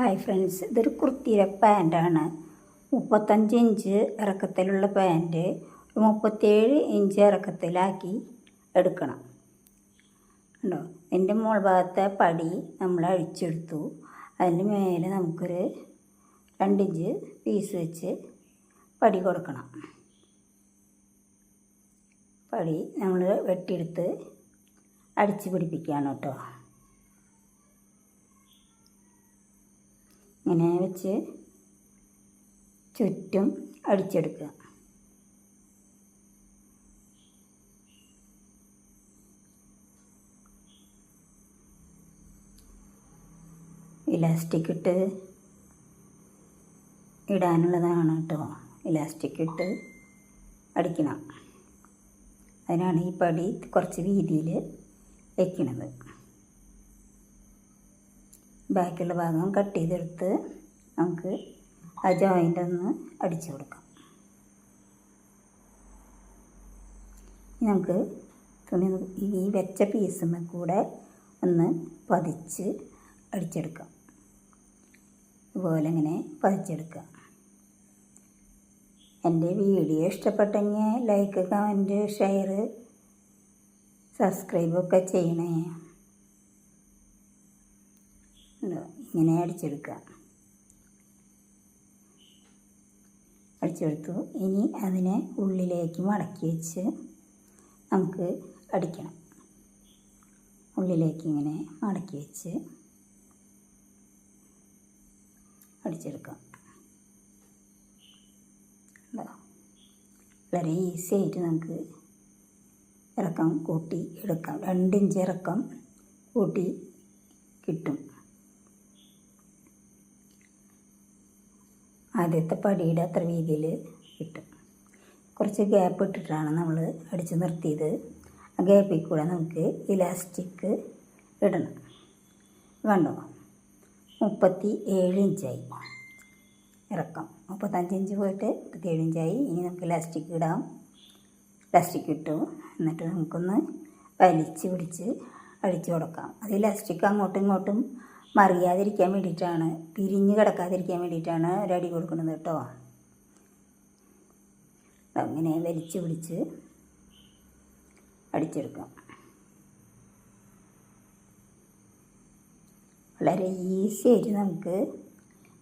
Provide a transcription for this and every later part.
Hi friends ഇതൊരു കുർത്തിയുടെ പാന്റാണ് മുപ്പത്തഞ്ച് ഇഞ്ച് ഇറക്കത്തിലുള്ള പാന്റ് മുപ്പത്തേഴ് ഇഞ്ച് ഇറക്കത്തിലാക്കി എടുക്കണം. ഉണ്ടോ എന്റെ മോൾ ഭാഗത്തെ പടി നമ്മൾ അഴിച്ചെടുത്തു. അതിന് മേലെ നമുക്കൊരു രണ്ടിഞ്ച് പീസ് വെച്ച് പടി കൊടുക്കണം. പടി നമ്മൾ വെട്ടിയെടുത്ത് അടിച്ച് പിടിപ്പിക്കുകയാണ് കേട്ടോ. ഇങ്ങനെ വെച്ച് ചുറ്റും അടിച്ചെടുക്കുക. ഇലാസ്റ്റിക് ഇട്ട് ഇടാനുള്ളതാണ് കേട്ടോ. ഇലാസ്റ്റിക് ഇട്ട് അടിക്കണം. അതിനാണ് ഈ പടി കുറച്ച് വീതിയിൽ വയ്ക്കണത് ബാക്കിയുള്ള ഭാഗം കട്ട് ചെയ്തെടുത്ത് നമുക്ക് ആ ജോയിന്റ് ഒന്ന് അടിച്ചു കൊടുക്കാം. നമുക്ക് തുണി ഈ വെച്ച പീസുമ്മ കൂടെ ഒന്ന് പതിച്ച് അടിച്ചെടുക്കാം. ഇതുപോലെ ഇങ്ങനെ പതിച്ചെടുക്കുക എന്റെ വീഡിയോ ഇഷ്ടപ്പെട്ടെങ്കിൽ ലൈക്ക് കമന്റ് ഷെയർ സബ്സ്ക്രൈബൊക്കെ ചെയ്യണേ? ഇങ്ങനെ അടിച്ചെടുക്കുക. അടിച്ചെടുത്തു. ഇനി അതിനെ ഉള്ളിലേക്ക് മടക്കി വെച്ച് നമുക്ക് അടിക്കണം. ഉള്ളിലേക്ക് ഇങ്ങനെ മടക്കി വെച്ച് അടിച്ചെടുക്കാം? വളരെ ഈസി ആയിട്ട് നമുക്ക് ഇറക്കം കൂട്ടി എടുക്കാം. രണ്ടിഞ്ച് ഇറക്കം കൂട്ടി കിട്ടും. ആദ്യത്തെ പടിയുടെ അത്ര വീതിയിൽ കിട്ടും കുറച്ച് ഗ്യാപ്പ് ഇട്ടിട്ടാണ് നമ്മൾ അടിച്ച് നിർത്തിയത്. ആ ഗ്യാപ്പിൽ കൂടെ നമുക്ക് ഇലാസ്റ്റിക് ഇടണം. കണ്ടോ? മുപ്പത്തി ഏഴ് ഇഞ്ചായി ഇറക്കം. മുപ്പത്തഞ്ച് ഇഞ്ച് പോയിട്ട് മുപ്പത്തിയേഴ് ഇഞ്ചായി ഇനി നമുക്ക് ഇലാസ്റ്റിക് ഇടാം. ഇലാസ്റ്റിക് ഇട്ടു. എന്നിട്ട് നമുക്കൊന്ന് വലിച്ച് പിടിച്ച് അടിച്ചു കൊടുക്കാം അത് ഇലാസ്റ്റിക് അങ്ങോട്ടും ഇങ്ങോട്ടും മറിയാതിരിക്കാൻ വേണ്ടിയിട്ടാണ് പിരിഞ്ഞ് കിടക്കാതിരിക്കാൻ വേണ്ടിയിട്ടാണ് ഒരടി കൊടുക്കുന്നത് കേട്ടോ. അങ്ങനെ വലിച്ചു പിടിച്ച് അടിച്ചെടുക്കാം. വളരെ ഈസി ആയിട്ട് നമുക്ക്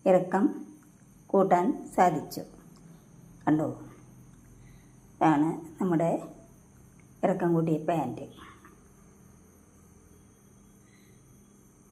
ഇറക്കം കൂട്ടാൻ സാധിച്ചു. കണ്ടോ? ഇതാണ് നമ്മുടെ ഇറക്കം കൂട്ടിയ പാന്റ്